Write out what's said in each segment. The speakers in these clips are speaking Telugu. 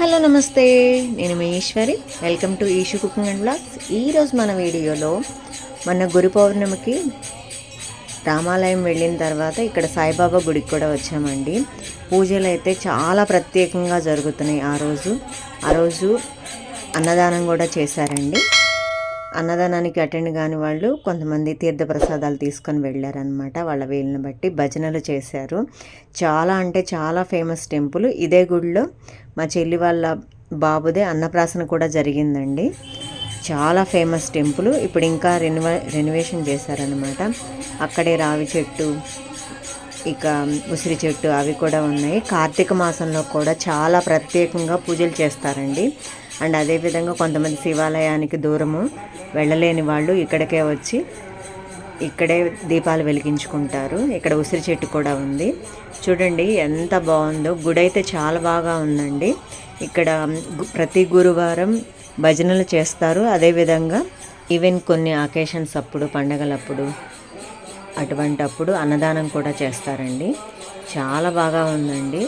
హలో నమస్తే. నేను మీ Eshwari. Welcome to Eshu cooking and blogs ఈరోజు మన వీడియోలో మొన్న గురు పౌర్ణమికి రామాలయం వెళ్ళిన తర్వాత ఇక్కడ సాయిబాబా గుడికి కూడా వచ్చామండి. పూజలు అయితే చాలా ప్రత్యేకంగా జరుగుతున్నాయి ఆ రోజు. ఆ రోజు అన్నదానం కూడా చేశారండి. అన్నదానానికి అటెండ్ కాని వాళ్ళు కొంతమంది తీర్థప్రసాదాలు తీసుకొని వెళ్ళారనమాట వాళ్ళ వీళ్ళని బట్టి భజనలు చేశారు. చాలా అంటే చాలా ఫేమస్ టెంపుల్ ఇదే గుడిలో మా చెల్లి వాళ్ళ బాబుదే అన్నప్రాసన కూడా జరిగిందండి. చాలా ఫేమస్ టెంపుల్ ఇప్పుడు ఇంకా రెనివే రెనోవేషన్ చేశారనమాట అక్కడే రావి చెట్టు ఇక ఉసిరి చెట్టు అవి కూడా ఉన్నాయి. కార్తీక మాసంలో కూడా చాలా ప్రత్యేకంగా పూజలు చేస్తారండి. అండ్ అదేవిధంగా కొంతమంది శివాలయానికి దూరము వెళ్ళలేని వాళ్ళు ఇక్కడికే వచ్చి ఇక్కడే దీపాలు వెలిగించుకుంటారు. ఇక్కడ ఉసిరి చెట్టు కూడా ఉంది. చూడండి ఎంత బాగుందో. గుడి అయితే చాలా బాగా ఉందండి. ఇక్కడ ప్రతి గురువారం భజనలు చేస్తారు. అదేవిధంగా ఈవెన్ కొన్ని అకేషన్స్ అప్పుడు పండగలప్పుడు అటువంటి అప్పుడు అన్నదానం కూడా చేస్తారండి. చాలా బాగా ఉందండి.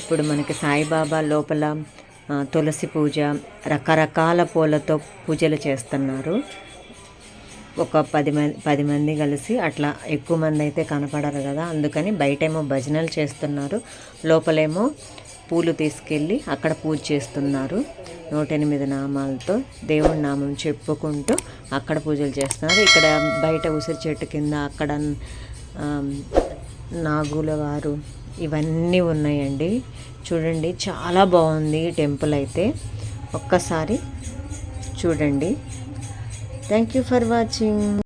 ఇప్పుడు మనకి సాయిబాబా లోపల తులసి పూజ రకరకాల పూలతో పూజలు చేస్తున్నారు. ఒక పది మంది పది మంది కలిసి అట్లా ఎక్కువ మంది అయితే కనపడరు కదా అందుకని బయటేమో భజనలు చేస్తున్నారు. లోపలేమో పూలు తీసుకెళ్ళి అక్కడ పూజ చేస్తున్నారు. నూట ఎనిమిది నామాలతో దేవుడి నామం చెప్పుకుంటూ అక్కడ పూజలు చేస్తున్నారు. ఇక్కడ బయట ఉసిరి చెట్టు కింద అక్కడ నాగులవారు. నాగుల వారు ఇవన్నీ ఉన్నాయండి. చూడండి చాలా బాగుంది ఈ టెంపుల్ అయితే. ఒక్కసారి చూడండి. Thank you for watching.